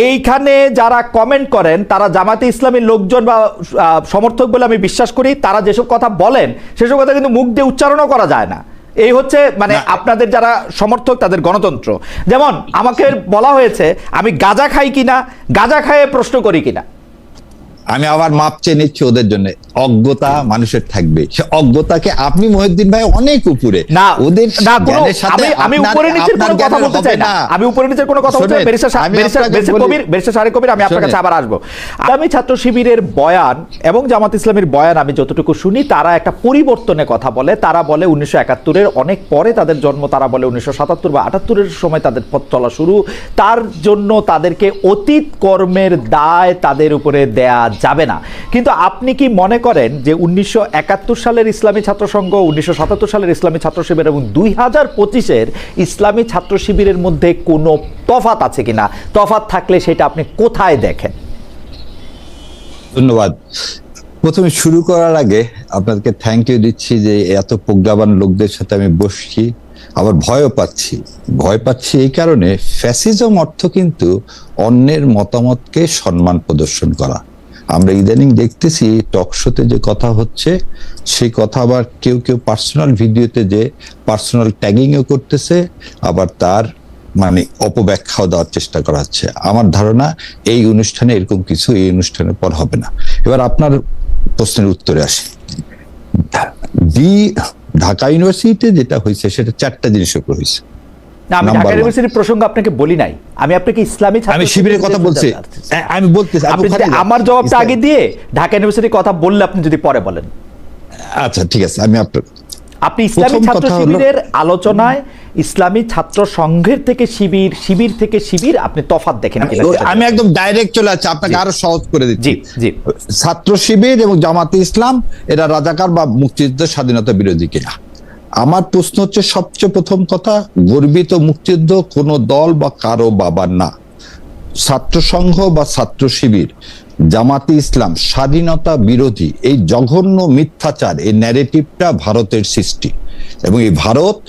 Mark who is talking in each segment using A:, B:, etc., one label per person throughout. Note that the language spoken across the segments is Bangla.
A: এইখানে যারা কমেন্ট করেন তারা জামাতে ইসলামীর লোকজন বা সমর্থক বলে আমি বিশ্বাস করি তারা যেসব কথা বলেন সেসব কথা কিন্তু মুখ দিয়ে উচ্চারণও করা যায় না। এই হচ্ছে মানে আপনাদের যারা সমর্থক তাদের গণতন্ত্র। যেমন আমাকে বলা হয়েছে আমি গাঁজা খাই কিনা গাঁজা খাইয়ে প্রশ্ন করি কিনা।
B: আমি আবার মাপ চেয়ে নিচ্ছি ওদের জন্য। অজ্ঞতা মানুষের থাকবে। সে অজ্ঞতাকে আপনি মহিউদ্দিন ভাই অনেক উপরে।
A: না
B: ওদের সাথে
A: আমি আমি উপরে নিচের কোনো কথা বলতে চাই না। আমি উপরে নিচের কোনো কথা বলতে বেরিসা
B: আমি
A: বেরিসা কবির বেরিসা সারে কবির আমি আপনার কাছে আবার আসব। আগামী ছাত্র শিবিরের বয়ান এবং জামাত ইসলামের বয়ান আমি যতটুকু শুনি তারা একটা পরিবর্তনের কথা বলে। তারা বলে উনিশশো একাত্তরের অনেক পরে তাদের জন্ম তারা বলে উনিশশো সাতাত্তর বা আটাত্তরের সময় তাদের পথ চলা শুরু। তার জন্য তাদেরকে অতীত কর্মের দায় তাদের উপরে দেয়া যাবে না। কিন্তু আপনি কি মনে করেন যে উনিশশো একাত্তর সালের ইসলামী ছাত্র সংঘ, উনিশশো সাতাত্তর সালের ইসলামী ছাত্র শিবির এবং দুই হাজার পঁচিশের ইসলামী ছাত্র শিবিরের মধ্যে কোনো তফাত আছে কিনা? তফাত থাকলে সেটা আপনি কোথায় দেখেন?
B: ধন্যবাদ। প্রথমে শুরু করার আগে আপনাদেরকে থ্যাংক ইউ দিচ্ছি যে এত প্রজ্ঞাবান লোকদের সাথে আমি বসছি। আবার ভয়ও পাচ্ছি। ভয় পাচ্ছি এই কারণে ফ্যাসিজম অর্থ কিন্তু অন্যের মতামতকে সম্মান প্রদর্শন করা। আমরা ইদানিং দেখতেছি টকশোতে যে কথা হচ্ছে, সেই কথা আবার কেউ কেউ পার্সোনাল ভিডিওতে যে পার্সোনাল ট্যাগিংও করতেছে, আবার তার মানে অপব্যাখ্যাও দেওয়ার চেষ্টা করা হচ্ছে। আমার ধারণা এই অনুষ্ঠানে এরকম কিছু এই অনুষ্ঠানের পর হবে না। এবার আপনার প্রশ্নের উত্তরে আসি। দি ঢাকা ইউনিভার্সিটিতে যেটা হয়েছে, সেটা চারটা জিনিসের উপর হয়েছে।
A: না আমি ঢাকা ইউনিভার্সিটির প্রসঙ্গ আপনাকে বলি নাই। আমি আপনাকে ইসলামী ছাত্র
B: আমি শিবিরের কথা বলছি।
A: জানতে চাচ্ছি।
B: হ্যাঁ, আমি বলতেছি
A: আপনি আমার জবাবটা আগে দিয়ে ঢাকা ইউনিভার্সিটির কথা বললে আপনি যদি পরে বলেন।
B: আচ্ছা ঠিক আছে আমি আপনার
A: আপনি ইসলামী ছাত্র শিবিরের আলোচনায় ইসলামী ছাত্র সংঘের থেকে শিবির শিবির থেকে শিবির আপনি তফাত দেখেন
B: আমি একদম ডাইরেক্ট চলে যাচ্ছি আপনাকে আরও সহজ করে দিচ্ছি।
A: জি।
B: ছাত্র শিবির এবং জামাতে ইসলাম এরা রাজাকার বা মুক্তিযুদ্ধের স্বাধীনতা বিরোধী কিনা। আমার প্রশ্ন হচ্ছে সবচেয়ে প্রথম কথা গর্বিত মুক্তিযুদ্ধ কোনো দল বা কারও বাবার না। ছাত্র সংঘ বা ছাত্র শিবির জামাতে ইসলাম, স্বাধীনতা বিরোধী এই জঘন্য মিথ্যাচার, এই ন্যারেটিভটা ভারতের সৃষ্টি। এবং এই ভারত,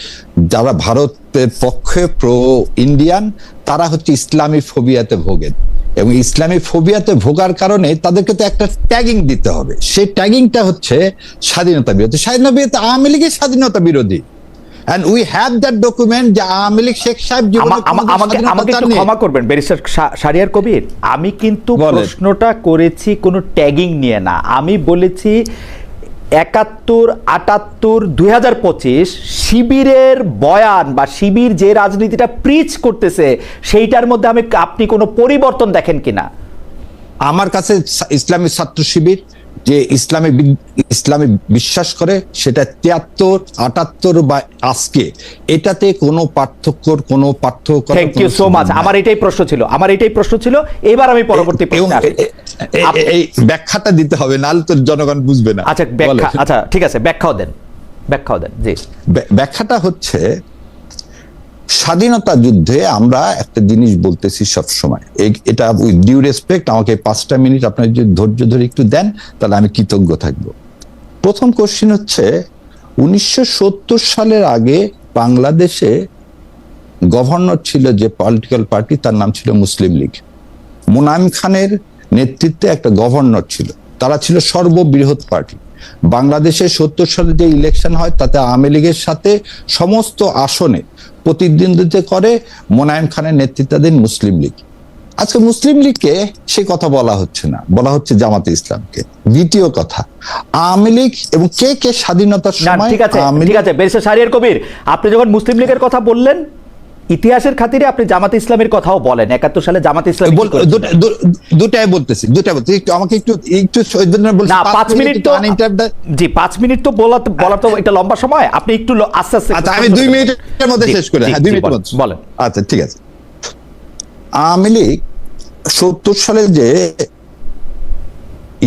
B: যারা ভারতের পক্ষে প্রো ইন্ডিয়ান তারা হচ্ছে ইসলামী ফোবিয়াতে ভোগেন এবং ইসলামী ফোবিয়াতে ভোগার কারণে তাদেরকে তো একটা ট্যাগিং দিতে হবে। সেই ট্যাগিংটা হচ্ছে স্বাধীনতা বিরোধী। স্বাধীনতা বিরোধী, আওয়ামী লীগের স্বাধীনতা বিরোধী। And we have that document যে আওয়ামী লীগ শেখ সাহেব
A: আমাকে আমাকে একটু ক্ষমা করবেন ব্যারিস্টার শারিয়ার কবির। আমি কিন্তু। প্রশ্নটা করেছি কোনো ট্যাগিং নিয়ে না। আমি বলেছি একাত্তর আটাত্তর দুই হাজার পঁচিশ শিবিরের বয়ান বা শিবির যে রাজনীতিটা প্রিচ করতেছে সেইটার মধ্যে আমি আপনি কোনো পরিবর্তন দেখেন কিনা?
B: আমার কাছে ইসলামী ছাত্র শিবির যে ইসলামী ইসলামী বিশ্বাস করে সেটা তিয়াত্তর আটাত্তর বা আজকে। এটাতে কোনো পার্থক্যর কোনো পার্থক্য
A: থ্যাংক ইউ সো মাচ আমার এটাই প্রশ্ন ছিল। আমার এটাই প্রশ্ন ছিল এবার আমি পরবর্তী
B: এই ব্যাখ্যাটা দিতে হবে নাহলে তো জনগণ বুঝবে না।
A: আচ্ছা ব্যাখ্যা আচ্ছা ঠিক আছে ব্যাখ্যাও দেন। ব্যাখ্যাও দেন জি।
B: ব্যাখ্যাটা হচ্ছে স্বাধীনতা যুদ্ধে আমরা একটা জিনিস বলতেছি সব সময় এটা উইথ ডিউ রেসপেক্ট আমাকে পাঁচটা মিনিট আপনার যদি ধৈর্য ধরে একটু দেন, তাহলে আমি কৃতজ্ঞ থাকব। প্রথম কোশ্চিন হচ্ছে, উনিশশো সত্তর সালের আগে বাংলাদেশে গভর্নর ছিল যে পলিটিক্যাল পার্টি তার নাম ছিল মুসলিম লীগ। মুনাইম খানের নেতৃত্বে একটা গভর্নর ছিল। তারা ছিল সর্ববৃহৎ পার্টি বাংলাদেশে সত্তর সালে যে ইলেকশন হয় তাতে আওয়ামী লীগের সাথে সমস্ত আসনে প্রতিদ্বন্দ্বিতা করে মোনায়েম খানের নেতৃত্বাধীন মুসলিম লীগ। আজকে মুসলিম লীগকে সে কথা বলা হচ্ছে না। বলা হচ্ছে জামাতে ইসলামকে। দ্বিতীয় কথা আওয়ামী লীগ এবং কে কে স্বাধীনতার সময়
A: ঠিক আছে ঠিক আছে ব্যারিস্টার শাহরিয়ার কবির আপনি যখন মুসলিম লীগের কথা বললেন ইতিহাসের খাতিরে আপনি জামাত ইসলামের কথাও বলেন। একাত্তর সালে জামাত ইসলাম
B: দুটাই বলতেছি দুটাই বলতেছি। একটু আমাকে একটু একটু
A: না পাঁচ মিনিট তো জি পাঁচ মিনিট তো বলা বলা তো এটা লম্বা সময়। আপনি একটু আস্তে আস্তে
B: আচ্ছা আমি দুই মিনিটের মধ্যে শেষ করে হ্যাঁ দুই মিনিট
A: বলেন,
B: আচ্ছা ঠিক আছে। আওয়ামী লীগ সত্তর সালে যে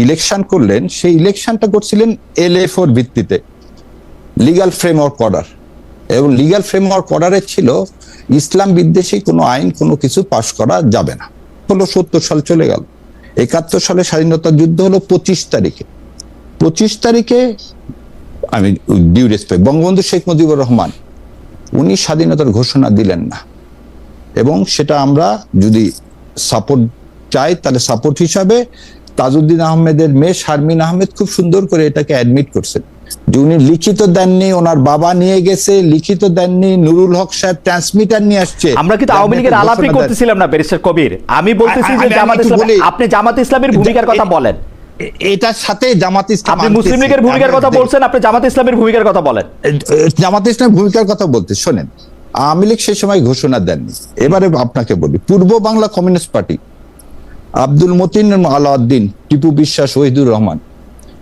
B: ইলেকশন করলেন সেই ইলেকশনটা করছিলেন এল এফ ওর ভিত্তিতে লিগাল ফ্রেমওয়ার্ক অর্ডার এবং লিগাল ফ্রেমওয়ার্ক অর্ডারে ছিল ইসলাম বিদ্বেষী কোনো আইন, কোনো কিছু পাশ করা যাবে না। হলো সত্তর সাল চলে গেল। একাত্তর সালে স্বাধীনতা যুদ্ধ হলো পঁচিশ তারিখে। পঁচিশ তারিখে, আমি ডিউ রেসপেক্ট বঙ্গবন্ধু শেখ মুজিবুর রহমান, উনি স্বাধীনতার ঘোষণা দিলেন না। এবং সেটা আমরা যদি সাপোর্ট চাই, তাহলে সাপোর্ট হিসাবে তাজউদ্দিন আহমেদের মেয়ে শারমিন আহমেদ খুব সুন্দর করে এটাকে অ্যাডমিট করছেন। উনি লিখিত দেননি ওনার বাবা নিয়ে গেছে লিখিত দেননি নুরুল হক সাহেব ট্রান্সমিটার নিয়ে আসছে।
A: আমরা কিন্তু আওয়ামী লীগের আলাপই করতেছিলাম না ব্যারিস্টার কবির। আমি বলতেছি যে জামাত ইসলাম আপনি জামাত ইসলামের ভূমিকার কথা বলেন।
B: এটার সাথে জামাত ইসলাম
A: আপনি মুসলিম লীগের ভূমিকার কথা বলছেন আপনি জামাত ইসলামের ভূমিকার কথা বলেন।
B: জামাত ইসলাম ভূমিকার কথা বলতে শোনেন আওয়ামী লীগ সেই সময় ঘোষণা দেননি। এবারে আপনাকে বলি পূর্ব বাংলা কমিউনিস্ট পার্টি আব্দুল মতিন আলাউদ্দিন টিপু বিশ্বাস ওহিদুর রহমান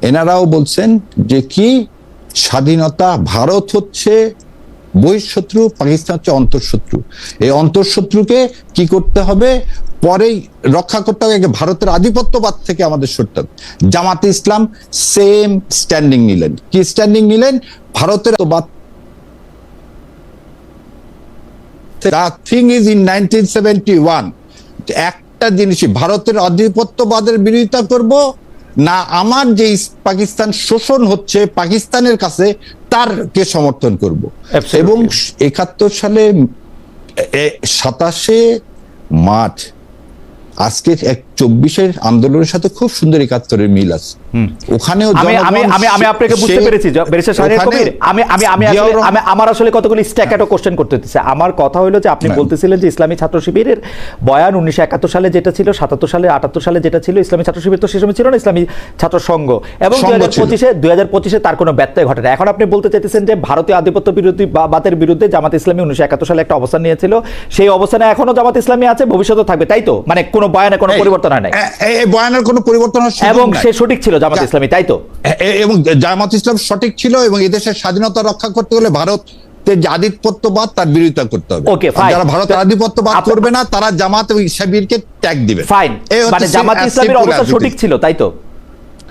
B: এনারাও বলছেন যে কি স্বাধীনতা ভারত হচ্ছে বহিঃশত্রু, পাকিস্তান হচ্ছে অন্তঃশত্রু। এই অন্তঃশত্রুকে কি করতে হবে? পরেই রক্ষা করতে হবে ভারতের আধিপত্যবাদ থেকে আমাদের সরতে হবে। জামাতে ইসলাম সেম স্ট্যান্ডিং নিলেন। কি স্ট্যান্ডিং নিলেন? ভারতের thing is in nineteen seventy one একটা জিনিসই ভারতের আধিপত্যবাদের বিরোধিতা করব না আমার যে পাকিস্তান শোষণ হচ্ছে পাকিস্তানের কাছে তারকে সমর্থন করব. এবং একাত্তর সালে সাতাশে মার্চ আজকে এক চব্বিশের আন্দোলনের সাথে খুব সুন্দর একাত্তরের মিল আছে। ওখানেও
A: আমি আমি আমি আপনাকে বুঝতে পেরেছি আমি আমি আমি আমি আমার আসলে কতগুলি স্ট্যাকেটো কোশ্চেন করতে হচ্ছে। আমার কথা হলো যে আপনি। বলতেছিলেন যে ইসলামী ছাত্র শিবিরের বয়ান উনিশশো একাত্তর সালে যেটা ছিল সাতাত্তর সালে আটাত্তর সালে যেটা ছিল ইসলামী ছাত্র শিবির তো সে সময় ছিল না ইসলামী ছাত্র সংঘ। এবং দুই
B: সংঘ
A: হাজার পঁচিশে দুই হাজার পঁচিশে তার কোনো ব্যত্যয় ঘটে না এখন আপনি বলতে চাইতেছেন যে ভারতীয় আধিপত্য বিরোধী বাতের বিরুদ্ধে জামাত ইসলামী উনিশশো একাত্তর সালে একটা অবস্থান নিয়েছিল। সেই অবস্থানে এখনও জামাত ইসলামী আছে ভবিষ্যতে থাকবে তাই তো? মানে কোনো বয়ানে কোনো
B: এই-
A: পরিবর্তন হয় নাই।
B: এই বয়ানের কোনো পরিবর্তন
A: এবং। সে সঠিক ছিল জামাত ইসলামী তাই তো?
B: এবং জামাত ইসলাম সঠিক ছিল এবং এদেশের স্বাধীনতা রক্ষা করতে হলে ভারতের যে আধিপত্যবাদ তার বিরোধিতা করতে হবে।
A: Okay,
B: যারা ভারতের আধিপত্যবাদ
A: আপ-
B: করবে না তারা জামাত এবং ত্যাগ দিবে।
A: ফাইন মানে জামাত
B: as
A: ইসলামের অবস্থা সঠিক ছিল তাই তো?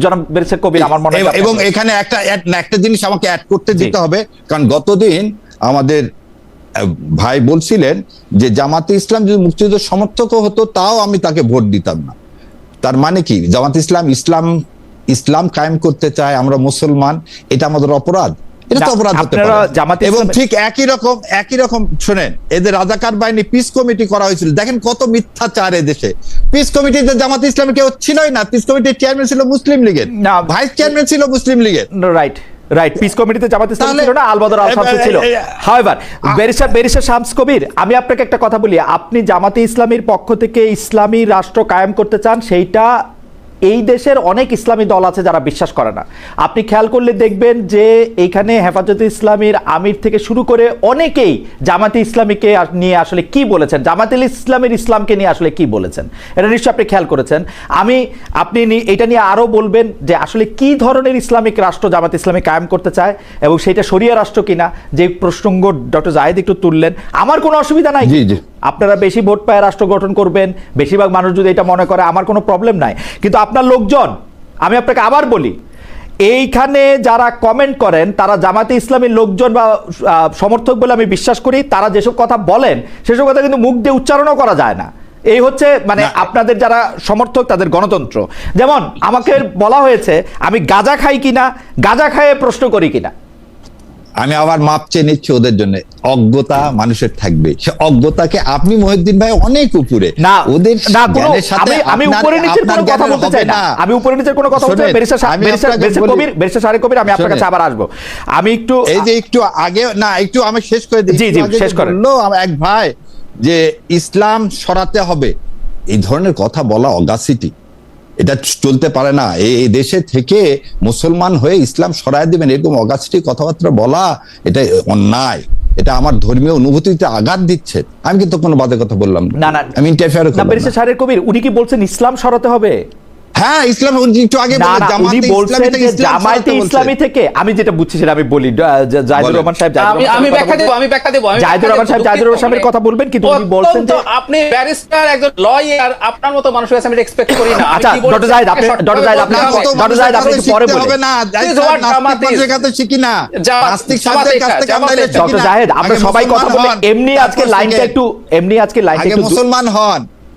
A: জনাব কবির আমার মনে
B: এবং- এবং এখানে একটা একটা জিনিস আমাকে অ্যাড করতে দিতে হবে কারণ গতদিন আমাদের ভাই বলছিলেন যে জামাতে ইসলাম যদি মুক্তিযুদ্ধ সমর্থকও হতো তাও আমি তাকে ভোট দিতাম না। তার মানে কি? জামাত ইসলাম ইসলাম ইসলাম কায়েম করতে চায় আমরা মুসলমান এটা আমাদের অপরাধ। এটা তো অপরাধ হতে পারে। এবং ঠিক একই রকম একই রকম শুনেন এদের রাজাকার বাহিনী পিস কমিটি করা হয়েছিল। দেখেন কত মিথ্যাচার দেশে পিস কমিটিতে জামাত ইসলামে কেউ ছিলই না। পিস কমিটির চেয়ারম্যান ছিল মুসলিম লীগের।
A: না।
B: ভাইস চেয়ারম্যান ছিল মুসলিম লীগের।
A: রাইট রাইট পিস কমিটিতে জামাত ইসলাম ছিল না আলবদর আল শামসু ছিল। However barrister barrister Shams Kabir আমি আপনাকে একটা কথা বলি। আপনি জামাতে ইসলামীর পক্ষ থেকে ইসলামী রাষ্ট্র কায়েম করতে চান সেইটা এই দেশের অনেক ইসলামী দল আছে যারা বিশ্বাস করে না। আপনি খেয়াল করলে দেখবেন যে এইখানে হেফাজতে ইসলামীর আমির থেকে শুরু করে অনেকেই জামাতে ইসলামীকে নিয়ে আসলে কি বলেছেন? জামাতে ইসলামের ইসলামকে নিয়ে আসলে কি বলেছেন? এটা নিশ্চয়ই আপনি খেয়াল করেছেন। আমি আপনি এটা নিয়ে আরও বলবেন যে আসলে কি ধরনের ইসলামিক রাষ্ট্র জামাত ইসলামী কায়েম করতে চায় এবং সেটা শরিয়া রাষ্ট্র কিনা? যে প্রসঙ্গ ডক্টর জাহেদ একটু তুললেন। আমার কোনো অসুবিধা নাই।
B: জি, জি।
A: আপনারা বেশি ভোট পায় রাষ্ট্র গঠন করবেন বেশিরভাগ মানুষ যদি এটা মনে করে আমার কোনো প্রবলেম নাই। কিন্তু আপনার লোকজন আমি আপনাকে আবার বলি এইখানে যারা কমেন্ট করেন তারা জামাতে ইসলামের লোকজন বা সমর্থক বলে আমি বিশ্বাস করি তারা যেসব কথা বলেন সেসব কথা কিন্তু মুখ দিয়ে উচ্চারণও করা যায় না। এই হচ্ছে মানে আপনাদের যারা সমর্থক তাদের গণতন্ত্র। যেমন আমাকে বলা হয়েছে আমি গাঁজা খাই কিনা গাঁজা খাইয়ে প্রশ্ন করি কিনা।
B: আমি আবার মাপ চেয়ে নিচ্ছি ওদের জন্য। অজ্ঞতা মানুষের থাকবে। সে অজ্ঞতাকে আপনি মহিউদ্দিন ভাই অনেক উপরে।
A: না
B: ওদের সাথে
A: আমি উপরে নিচের কোনো কথা বলতে চাই না। আমি উপরে নিচের কোনো কথা বলতে বেরিস্টার
B: আমি আপনাকে
A: কবির বেরিস্টার সারে কবির আমি আপনার কাছে আবার আসব। আমি একটু
B: এই যে একটু আগে না একটু আমি শেষ করে দিই।
A: জি, জি, শেষ করেন।
B: এক ভাই যে ইসলাম সরাতে হবে। এই ধরনের কথা বলা অগাসিটি এটা চলতে পারে না। এই দেশে থেকে মুসলমান হয়ে ইসলাম সরায় দেবেন এরকম অগাছটি কথাবার্তা বলা এটা অন্যায়। এটা আমার ধর্মীয় অনুভূতিতে আঘাত দিচ্ছে। আমি কিন্তু কোনো বাদে কথা বললাম?
A: না না।
B: আমি ইন্টারফেয়ার
A: কবির উনি কি বলছেন ইসলাম সরাতে হবে?
B: হ্যাঁ ইসলাম একটু আগে
A: জামায়াতে ইসলামী থেকে আমি যেটা বুঝছি সেটা আমি বলি জাহিদুর রহমান সাহেব
C: আমি
A: সাহেবের
C: ব্যাখ্যা
A: কথা
C: দেবো
A: বলবেন।
C: আমি ব্যাখ্যা দেবো
A: জাহিদুর রহমান সাহেব জাহিদুর রহমান সাহেবের কথা বলবেন কিন্তু উনি বলছেন যে
C: আপনি ব্যারিস্টার একজন লয়ার আপনার মতো মানুষের কাছে আমি এক্সপেক্ট করি না
A: আচ্ছা, ডক্টর জাহিদ, আপনি- ডক্টর জাহিদ, আপনি- ডক্টর জাহিদ, আপনি একটু পরে বলেন।
B: হবে না
C: জামাত is.
B: শিখি না নাস্তিক
C: জামাত
B: সাহেবদের কাছ থেকে আমরা। শিখি না।
A: জাহেদ
B: আগে
A: সবাই কথা বলে এমনি আজকে লাইনটা একটু এমনি আজকে লাইনটা একটু
B: মুসলমান হন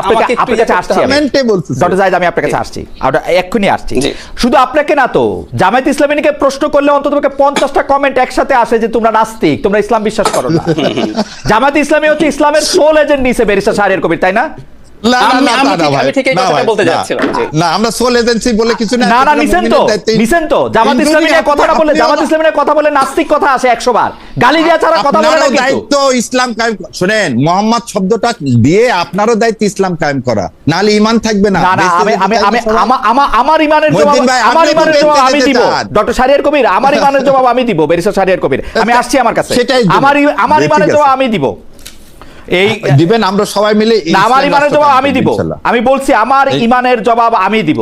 A: আপনাকে আপনার কাছে আসছি
C: হবে।
A: আমি
B: কমেন্টে বলতেছে
A: ডক্টর জাহিদ আমি আপনার কাছে আসছি। এক্ষুনি আসছি। শুধু আপনাকে না তো জামায়াত ইসলামীকে প্রশ্ন করলে অন্তত পঞ্চাশটা কমেন্ট একসাথে আসে যে তোমরা নাস্তিক তোমরা ইসলাম বিশ্বাস করো না। জামায়াত ইসলামী হচ্ছে ইসলামের সোল এজেন্ট নিছে বেরিসা শাহরিয়ার কবির তাই না?
B: না, না,
C: আমি-
B: না,
C: আমি
B: না,
C: ঠিক-
B: ভাই,
C: আমি ঠিক এই
B: না,
C: কথাটা
B: ভাই,
C: বলতে
B: না।
C: যাচ্ছিলাম, জি।
B: না আমরা সোল এজেন্সি বলে কিছু না
A: না না নিছেন তো নিছেন তো জামাত ইসলামী কথাটা বলে জামাত ইসলামী কথা বলে নাস্তিক কথা আসে একশো বার গালি দেওয়া ছাড়া কথা বলে না
B: আপনারও দায়িত্ব ইসলাম কায়েম ক- শুনেন মোহাম্মদ শব্দটা দিয়ে আপনারও দায়িত্ব ইসলাম কায়েম করা। নাহলে ইমান থাকবে না।
A: না আমি আমি আমার ইমানের জবাব
B: মহিউদ্দিন ভাই,
A: আমার
B: আপনি
A: জবাব আমি দিব। ডক্টর শাহরিয়ার কবির আমার ইমানের জবাব আমি দিব শাহরিয়ার কবির। আমি আসছি আমার কাছে। আমার আমার জবাব আমি দিব। এই
B: দিবেন আমরা সবাই মিলে
A: আমার ইমানের জবাব আমি দিব। আমি বলছি আমার ইমানের জবাব আমি দিব।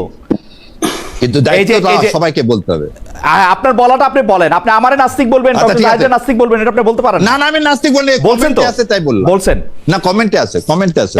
B: কিন্তু দায়িত্ব সবাইকে বলতে হবে।
A: আপনার বলাটা আপনি বলেন। আপনি আমারে নাস্তিক বলবেন
B: আচ্ছা,
A: নাস্তিক বলবেন এটা আপনি বলতে পারেন
B: না। না আমি নাস্তিক বলে
A: বলছেন তো?
B: তাই বললাম।
A: বলছেন।
B: না কমেন্টে আছে কমেন্টে আছে।